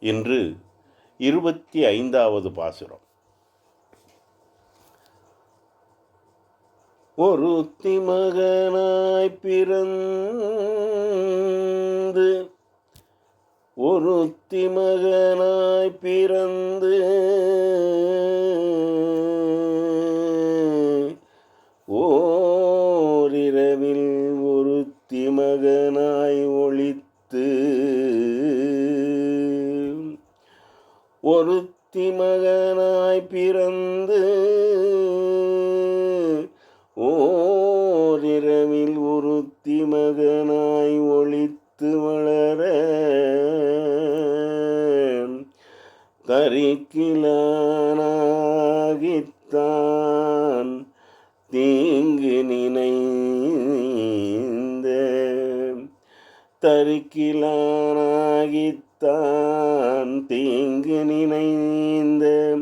இன்று இருபத்தி ஐந்தாவது பாசுரம். ஒருத்தி மகனாய் பிறந்து ஒருத்தி மகனாய் பிறந்து ஓரிரவில் ஒருத்தி மகனாய் ஒழித்து ஒருத்தி மகனாய் பிறந்து ஓரிரவில் ஒருத்தி மகனாய் ஒளித்து வளர தரிக்கிலானாகித்தான் தீங்கு நினைந்த தரிக்கிலானாகித்தான் தீங்கு நினைந்த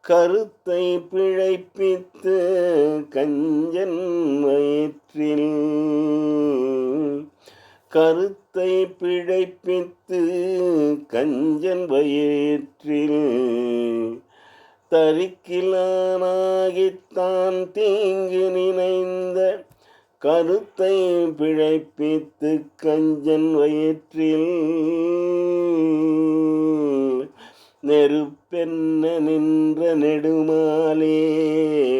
கருத்தை பிழைப்பித்து கஞ்சன் வயிற்றில். கருத்தை பிழைப்பித்து கஞ்சன் வயிற்றில். தரிக்கிலானாகித்தான் தீங்கு நினைந்த கருத்தை பிழைப்பித்து கஞ்சன் வயிற்றில். நெருப்பென்ன நின்ற நெடுமாலே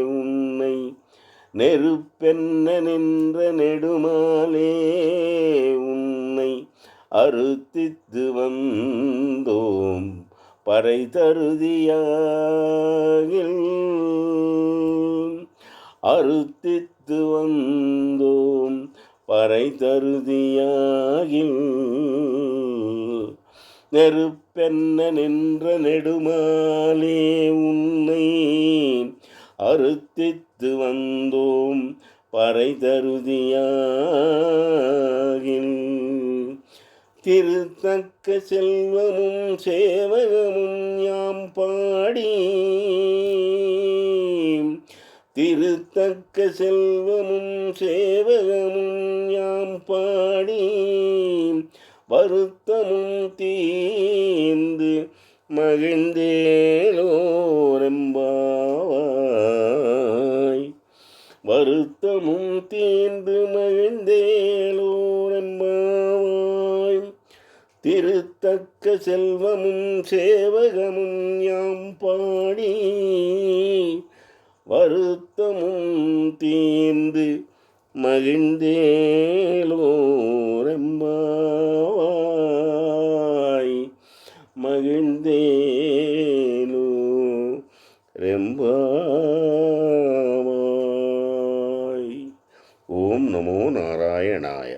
உன்னை? நெருப்பென்ன நின்ற நெடுமாலே உன்னை? அறுத்தித்து வந்தோம் பறை தருதியாகில் அறுத்தித்து வந்தோம் பறை தருதியாகில் பெண்ண நின்ற நெடுமாலே உன்னை அறுத்தித்து வந்தோம் பறை தருதியாகில் திருத்தக்க செல்வமும் சேவகமும் யாம் பாடி திருத்தக்க செல்வமும் சேவகமும் யாம் பாடி வருத்தமும் தீந்து மகிழ்ந்தேலோரெம்பாவாய். வருத்தமும் தீந்து மகிழ்ந்தேலோரெம்பாவாய். திருத்தக்க செல்வமும் சேவகமும் யாம் பாடி. வருத்தமும் தீந்து மகிழ்ந்தேலோரெம்பாவாய். ரெம்பாவாய் ஓம் நமோ நாராயணாய.